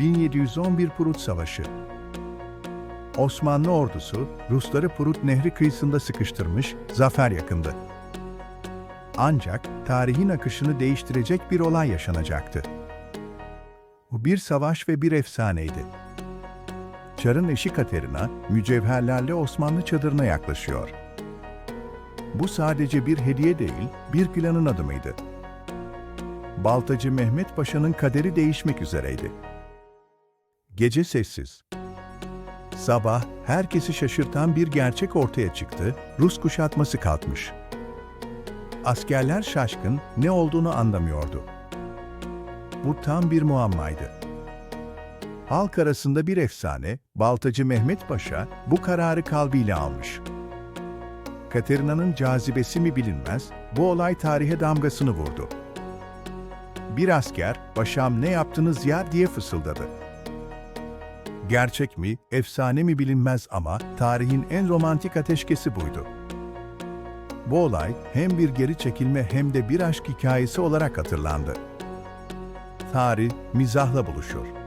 1711 Prut Savaşı Osmanlı ordusu Rusları Prut Nehri kıyısında sıkıştırmış, zafer yakındı. Ancak tarihin akışını değiştirecek bir olay yaşanacaktı. Bu bir savaş ve bir efsaneydi. Çar'ın eşi Katerina, mücevherlerle Osmanlı çadırına yaklaşıyor. Bu sadece bir hediye değil, bir planın adımıydı. Baltacı Mehmet Paşa'nın kaderi değişmek üzereydi. Gece sessiz. Sabah herkesi şaşırtan bir gerçek ortaya çıktı, Rus kuşatması kalkmış. Askerler şaşkın, ne olduğunu anlamıyordu. Bu tam bir muammaydı. Halk arasında bir efsane, Baltacı Mehmet Paşa bu kararı kalbiyle almış. Katerina'nın cazibesi mi bilinmez, bu olay tarihe damgasını vurdu. Bir asker, "Paşam ne yaptınız ya?" diye fısıldadı. Gerçek mi, efsane mi bilinmez ama tarihin en romantik ateşkesi buydu. Bu olay hem bir geri çekilme hem de bir aşk hikayesi olarak hatırlandı. Tarih mizahla buluşur.